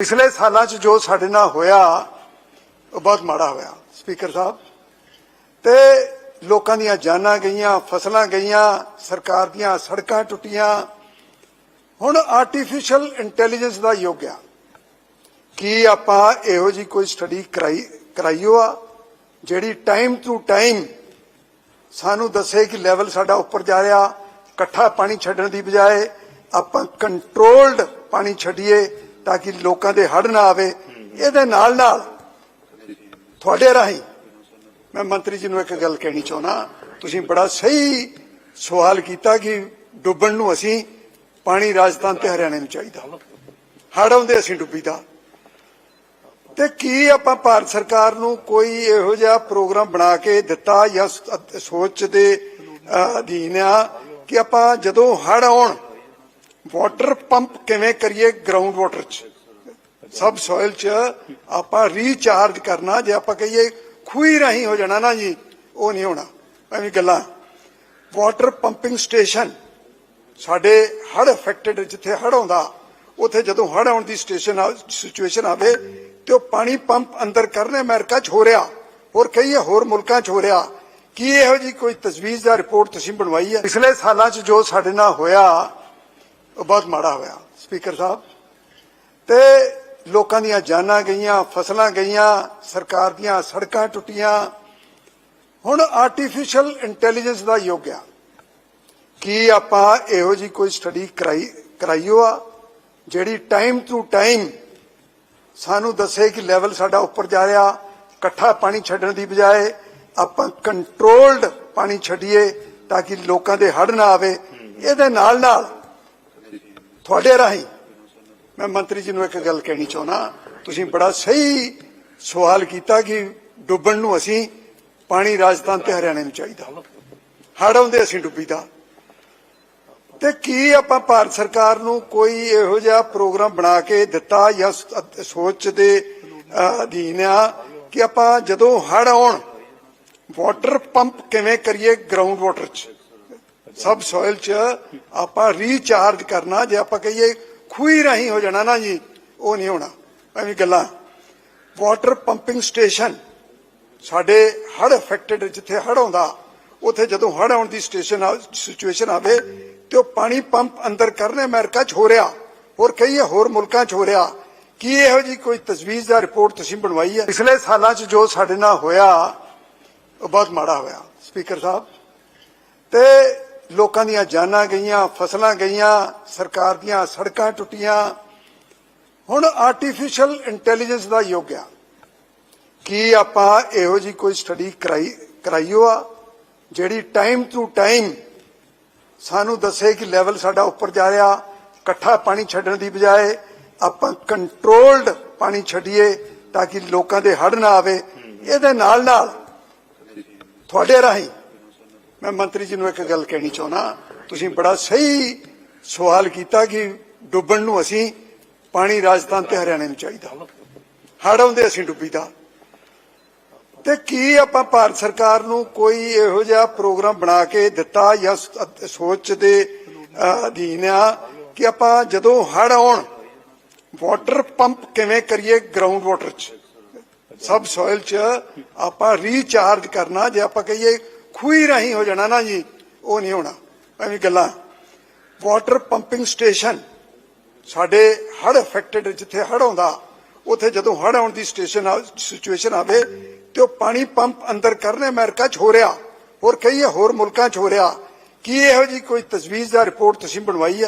ਪਿਛਲੇ ਸਾਲਾਂ 'ਚ ਜੋ ਸਾਡੇ ਨਾਲ ਹੋਇਆ, ਉਹ ਬਹੁਤ ਮਾੜਾ ਹੋਇਆ, ਸਪੀਕਰ ਸਾਹਿਬ। ਤੇ ਲੋਕਾਂ ਦੀਆਂ ਜਾਨਾਂ ਗਈਆਂ, ਫਸਲਾਂ ਗਈਆਂ, ਸਰਕਾਰ ਦੀਆਂ ਸੜਕਾਂ ਟੁੱਟੀਆਂ। ਹੁਣ ਆਰਟੀਫੀਸ਼ੀਅਲ ਇੰਟੈਲੀਜੈਂਸ ਦਾ ਯੁੱਗ ਆ। ਕੀ ਆਪਾਂ ਇਹੋ ਜੀ ਕੋਈ ਸਟੱਡੀ ਕਰਾਈ, ਕਰਾਈਓ ਆ, ਜਿਹੜੀ ਟਾਈਮ ਟੂ ਟਾਈਮ ਸਾਨੂੰ ਦੱਸੇ ਕਿ ਲੈਵਲ ਸਾਡਾ ਉੱਪਰ ਜਾ ਰਿਹਾ, ਇਕੱਠਾ ਪਾਣੀ ਛੱਡਣ ਦੀ ਬਜਾਏ ਆਪਾਂ ਕੰਟਰੋਲਡ ਪਾਣੀ ਛੱਡੀਏ ਤਾਂ ਕਿ ਲੋਕਾਂ ਦੇ ਹੜ ਨਾ ਆਵੇ। ਇਹਦੇ ਨਾਲ ਨਾਲ ਤੁਹਾਡੇ ਰਾਹੀਂ ਮੈਂ ਮੰਤਰੀ ਜੀ ਨੂੰ ਇੱਕ ਗੱਲ ਕਹਿਣੀ ਚਾਹੁੰਦਾ, ਤੁਸੀਂ ਬੜਾ ਸਹੀ ਸਵਾਲ ਕੀਤਾ ਕਿ ਡੁੱਬਣ ਨੂੰ ਅਸੀਂ ਪਾਣੀ ਰਾਜਸਥਾਨ ਤੇ ਹਰਿਆਣੇ ਨੂੰ ਚਾਹੀਦਾ। ਹੜ ਆਉਂਦੇ ਅਸੀਂ ਡੁੱਬੀਦਾ। ਤੇ ਕੀ ਆਪਾਂ ਭਾਰਤ ਸਰਕਾਰ ਨੂੰ ਕੋਈ ਇਹੋ ਜਿਹਾ ਪ੍ਰੋਗਰਾਮ ਬਣਾ ਕੇ ਦਿੱਤਾ ਜਾਂ ਸੋਚ ਦੇ ਅਧੀਨ ਆ ਕਿ ਆਪਾਂ ਜਦੋਂ ਹੜ ਆਉਣ ਵਾਟਰ ਪੰਪ ਕਿਵੇਂ ਕਰੀਏ ਗਰਾਊਂਡ ਵਾਟਰ ਚ? ਸਬ ਸੋਇਲ ਚ ਆਪਾਂ ਰੀਚਾਰਜ ਕਰਨਾ, ਜੇ ਆਪਾਂ ਕਹੀਏ ਖੂਹੀ ਰਾਹੀਂ ਹੋ ਜਾਣਾ ਨਾ ਜੀ, ਉਹ ਨਹੀਂ ਹੋਣਾ। ਐਵੇਂ ਗੱਲਾਂ। ਵਾਟਰ ਪੰਪਿੰਗ ਸਟੇਸ਼ਨ ਸਾਡੇ ਹੜ ਅਫੈਕਟਡ ਜਿੱਥੇ ਹੜ ਆਉਂਦਾ, ਉੱਥੇ ਜਦੋਂ ਹੜ ਆਉਣ ਦੀ ਸਟੇਸ਼ਨ ਸਿਚੁਏਸ਼ਨ ਆਵੇ, ਤੇ ਉਹ ਪਾਣੀ ਪੰਪ ਅੰਦਰ ਕਰਨੇ ਅਮਰੀਕਾ 'ਚ ਹੋ ਰਿਹਾ। ਹੋਰ ਕਈ ਹੋਰ ਮੁਲਕਾਂ 'ਚ ਹੋ ਰਿਹਾ। ਕੀ ਇਹੋ ਜੀ ਕੋਈ ਤਜਵੀਜ਼ ਜਾਂ ਰਿਪੋਰਟ ਤੁਸੀਂ ਬਣਵਾਈ ਹੈ? ਪਿਛਲੇ ਸਾਲਾਂ 'ਚ ਜੋ ਸਾਡੇ ਨਾਲ ਹੋਇਆ ਉਹ ਬਹੁਤ ਮਾੜਾ ਹੋਇਆ ਸਪੀਕਰ ਸਾਹਿਬ। ਤੇ ਲੋਕਾਂ ਦੀਆਂ ਜਾਨਾਂ ਗਈਆਂ ਫਸਲਾਂ ਗਈਆਂ ਸਰਕਾਰ ਦੀਆਂ ਸੜਕਾਂ ਟੁੱਟੀਆਂ। ਹੁਣ ਆਰਟੀਫੀਸ਼ੀਅਲ ਇੰਟੈਲੀਜੈਂਸ ਦਾ ਯੁੱਗ ਆ। ਕੀ ਆਪਾਂ ਇਹੋ ਜੀ ਕੋਈ ਸਟੱਡੀ ਕਰਾਈ ਕਰਾਈਓ ਆ ਜਿਹੜੀ ਟਾਈਮ ਟੂ ਟਾਈਮ ਸਾਨੂੰ ਦੱਸੇ ਕਿ ਲੈਵਲ ਸਾਡਾ ਉੱਪਰ ਜਾ ਰਿਹਾ ਇਕੱਠਾ ਪਾਣੀ ਛੱਡਣ ਦੀ ਬਜਾਏ ਆਪਾਂ ਕੰਟਰੋਲਡ ਪਾਣੀ ਛੱਡੀਏ ਤਾਂ ਕਿ ਲੋਕਾਂ ਦੇ ਹੜ ਨਾ ਆਵੇ। ਇਹਦੇ ਨਾਲ ਨਾਲ ਤੁਹਾਡੇ ਰਾਹੀਂ। ਮੈਂ ਮੰਤਰੀ ਜੀ ਨੂੰ ਇੱਕ ਗੱਲ ਕਹਿਣੀ ਚਾਹੁੰਦਾ ਤੁਸੀਂ ਬੜਾ ਸਹੀ ਸਵਾਲ ਕੀਤਾ ਕਿ ਡੁੱਬਣ ਨੂੰ ਅਸੀਂ ਪਾਣੀ ਰਾਜਸਥਾਨ ਤੇ ਹਰਿਆਣੇ ਨੂੰ ਚਾਹੀਦਾ। ਹੜ ਆਉਂਦੇ ਅਸੀਂ ਡੁੱਬੀਦਾ। ਤੇ ਕੀ ਆਪਾਂ ਭਾਰਤ ਸਰਕਾਰ ਨੂੰ ਕੋਈ ਇਹੋ ਜਿਹਾ ਪ੍ਰੋਗਰਾਮ ਬਣਾ ਕੇ ਦਿੱਤਾ ਜਾਂ ਸੋਚ ਦੇ ਅਧੀਨ ਆ ਕਿ ਆਪਾਂ ਜਦੋਂ ਹੜ ਆਉਣ, ਵਾਟਰ ਪੰਪ ਕਿਵੇਂ ਕਰੀਏ ਗਰਾਊਂਡ ਵਾਟਰ ਚ? ਸਬ ਸੋਇਲ ਚ ਆਪਾਂ ਰੀਚਾਰਜ ਕਰਨਾ, ਜੇ ਆਪਾਂ ਕਹੀਏ ਖੂਹੀ ਰਾਹੀਂ ਹੋ ਜਾਣਾ ਨਾ ਜੀ, ਉਹ ਨਹੀਂ ਹੋਣਾ। ਐਵੇਂ ਗੱਲਾਂ। ਵਾਟਰ ਪੰਪਿੰਗ ਸਟੇਸ਼ਨ ਸਾਡੇ ਹੜ ਅਫੈਕਟਡ ਜਿੱਥੇ ਹੜ ਆਉਂਦਾ, ਉੱਥੇ ਜਦੋਂ ਹੜ ਆਉਣ ਦੀ ਸਟੇਸ਼ਨ ਸਿਚੁਏਸ਼ਨ ਆਵੇ ਤੇ ਉਹ ਪਾਣੀ ਪੰਪ ਅੰਦਰ ਕਰਨੇ ਅਮਰੀਕਾ 'ਚ ਹੋ ਰਿਹਾ। ਹੋਰ ਕਈ ਹੋਰ ਮੁਲਕਾਂ 'ਚ ਹੋ ਰਿਹਾ। ਕੀ ਇਹੋ ਜੀ ਕੋਈ ਤਜਵੀਜ਼ ਦਾ ਰਿਪੋਰਟ ਤੁਸੀਂ ਬਣਵਾਈ ਹੈ? ਪਿਛਲੇ ਸਾਲਾਂ 'ਚ ਜੋ ਸਾਡੇ ਨਾਲ ਹੋਇਆ, ਉਹ ਬਹੁਤ ਮਾੜਾ ਹੋਇਆ। ਸਪੀਕਰ ਸਾਹਿਬ ਲੋਕਾਂ ਦੀਆਂ ਜਾਨਾਂ ਗਈਆਂ, ਫਸਲਾਂ ਗਈਆਂ, ਸਰਕਾਰ ਦੀਆਂ ਸੜਕਾਂ ਟੁੱਟੀਆਂ। ਹੁਣ ਆਰਟੀਫੀਸ਼ੀਅਲ ਇੰਟੈਲੀਜੈਂਸ ਦਾ ਯੁੱਗ ਆ। ਕੀ ਆਪਾਂ ਇਹੋ ਜੀ ਕੋਈ ਸਟੱਡੀ ਕਰਾਈ, ਕਰਾਈਓ ਆ, ਜਿਹੜੀ ਟਾਈਮ ਟੂ ਟਾਈਮ ਸਾਨੂੰ ਦੱਸੇ ਕਿ ਲੈਵਲ ਸਾਡਾ ਉੱਪਰ ਜਾ ਰਿਹਾ, ਇਕੱਠਾ ਪਾਣੀ ਛੱਡਣ ਦੀ ਬਜਾਏ ਆਪਾਂ ਕੰਟਰੋਲਡ ਪਾਣੀ ਛੱਡੀਏ ਤਾਂ ਕਿ ਲੋਕਾਂ ਦੇ ਹੜ ਨਾ ਆਵੇ। ਇਹਦੇ ਨਾਲ ਨਾਲ ਤੁਹਾਡੇ ਰਾਹੀਂ ਮੈਂ ਮੰਤਰੀ ਜੀ ਨੂੰ ਇੱਕ ਗੱਲ ਕਹਿਣੀ ਚਾਹੁੰਦਾ, ਤੁਸੀਂ ਬੜਾ ਸਹੀ ਸਵਾਲ ਕੀਤਾ ਕਿ ਡੁੱਬਣ ਨੂੰ ਅਸੀਂ ਪਾਣੀ ਰਾਜਸਥਾਨ ਤੇ ਹਰਿਆਣੇ ਨੂੰ ਚਾਹੀਦਾ। ਹੜ ਆਉਂਦੇ ਅਸੀਂ ਡੁੱਬੀਦਾ। ਤੇ ਕੀ ਆਪਾਂ ਭਾਰਤ ਸਰਕਾਰ ਨੂੰ ਕੋਈ ਇਹੋ ਜਿਹਾ ਪ੍ਰੋਗਰਾਮ ਬਣਾ ਕੇ ਦਿੱਤਾ ਜਾਂ ਸੋਚ ਦੇ ਅਧੀਨ ਆ ਕਿ ਆਪਾਂ ਜਦੋਂ ਹੜ ਆਉਣ, ਵਾਟਰ ਪੰਪ ਕਿਵੇਂ ਕਰੀਏ ਗਰਾਊਂਡ ਵਾਟਰ ਚ? ਸਬ ਸੋਇਲ ਚ ਆਪਾਂ ਰੀਚਾਰਜ ਕਰਨਾ, ਜੇ ਆਪਾਂ ਕਹੀਏ ਖੂਹੀ ਰਾਹੀਂ ਹੋ ਜਾਣਾ ਨਾ ਜੀ, ਉਹ ਨਹੀਂ ਹੋਣਾ। ਐਵੇਂ ਗੱਲਾਂ। ਵਾਟਰ ਪੰਪਿੰਗ ਸਟੇਸ਼ਨ, ਸਾਡੇ ਹੜ ਅਫੈਕਟਡ ਜਿੱਥੇ ਹੜ ਆਉਂਦਾ, ਉੱਥੇ ਜਦੋਂ ਹੜ ਆਉਣ ਦੀ ਸਟੇਸ਼ਨ ਸਿਚੁਏਸ਼ਨ ਆਵੇ, ਤੇ ਉਹ ਪਾਣੀ ਪੰਪ ਅੰਦਰ ਕਰਨੇ ਅਮਰੀਕਾ 'ਚ ਹੋ ਰਿਹਾ। ਹੋਰ ਕਈ ਹੋਰ ਮੁਲਕਾਂ 'ਚ ਹੋ ਰਿਹਾ। ਕੀ ਇਹੋ ਜੀ ਕੋਈ ਤਜਵੀਜ਼ ਜਾਂ ਰਿਪੋਰਟ ਤੁਸੀਂ ਬਣਵਾਈ ਹੈ?